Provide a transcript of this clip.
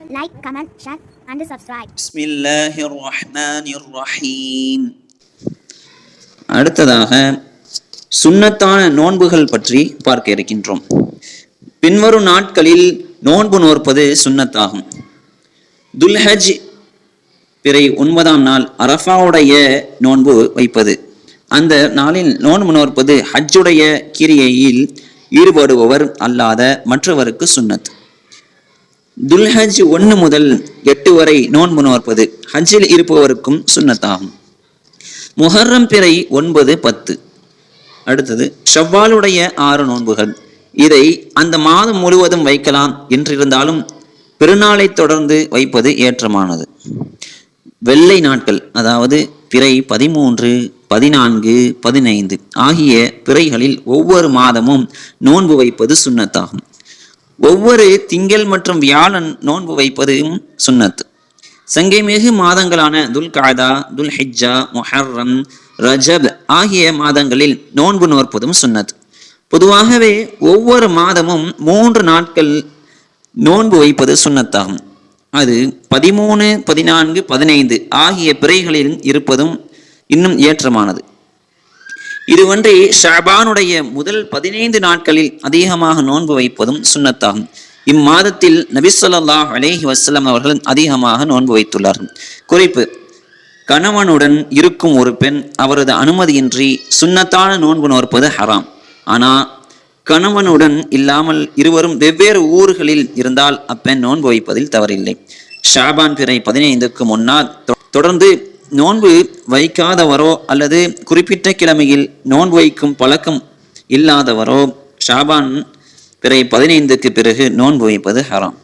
Like comment share and subscribe பிஸ்மில்லாஹிர் ரஹ்மானிர் ரஹீம் அடுத்ததாக சுன்னத்தான நோன்புகள் பற்றி பார்க்க இருக்கின்றோம். பின்வரும் நாட்களில் நோன்பு நோற்பது சுண்ணத்தாகும். துல்ஹஜ் பிறை ஒன்பதாம் நாள் அரஃபாவுடைய நோன்பு வைப்பது. அந்த நாளில் நோன்பு நோற்பது ஹஜ்ஜுடைய கிரியையில் ஈடுபடுபவர் அல்லாத மற்றவருக்கு சுன்னத் துல்ஹஜ் ஒன்று முதல் எட்டு வரை நோன்பு நோற்பது. ஹஜ்ஜில் இருப்பவருக்கும் சுன்னத்தாகும் முஹர்ரம் பிறை ஒன்பது பத்து. அடுத்தது ஷவ்வாலுடைய ஆறு நோன்புகள். இதை அந்த மாதம் முழுவதும் வைக்கலாம் என்றிருந்தாலும் பெருநாளை தொடர்ந்து வைப்பது ஏற்றமானது. வெள்ளை நாட்கள் அதாவது பிறை பதிமூன்று பதினான்கு பதினைந்து ஆகிய பிறைகளில் ஒவ்வொரு மாதமும் நோன்பு வைப்பது சுன்னத்தாகும் ஒவ்வொரு திங்கள் மற்றும் வியாழன் நோன்பு வைப்பதும் சுன்னத் சங்கைமிகு மாதங்களான துல் காதா துல் ஹிஜா முஹர்ரம் ரஜப் ஆகிய மாதங்களில் நோன்பு நோற்பதும் சுன்னத் பொதுவாகவே ஒவ்வொரு மாதமும் மூன்று நாட்கள் நோன்பு வைப்பது சுன்னத்தாகும். அது பதிமூணு பதினான்கு பதினைந்து ஆகிய பிறைகளில் இருப்பதும் இன்னும் ஏற்றமானது. இதுவன்றி ஷாபானுடைய முதல் பதினைந்து நாட்களில் அதிகமாக நோன்பு வைப்பதும் சுன்னத்தாகும் இம்மாதத்தில் நபிசல்லாஹ் அலேஹி வசலம் அவர்கள் அதிகமாக நோன்பு வைத்துள்ளார்கள். குறிப்பு கணவனுடன் இருக்கும் ஒரு பெண் அவரது அனுமதியின்றி சுன்னத்தான நோன்பு நோற்பது ஹராம். ஆனால் கணவனுடன் இல்லாமல் இருவரும் வெவ்வேறு ஊர்களில் இருந்தால் அப்பெண் நோன்பு வைப்பதில் தவறில்லை. ஷாபான் பிறை பதினைந்துக்கு முன்னால் தொ- தொடர்ந்து நோன்பு வைக்காதவரோ அல்லது குறிப்பிட்ட கிழமையில் நோன்பு வைக்கும் பழக்கம் இல்லாதவரோ ஷாபான் பிறை பதினைந்துக்கு பிறகு நோன்பு வைப்பது ஹராம்.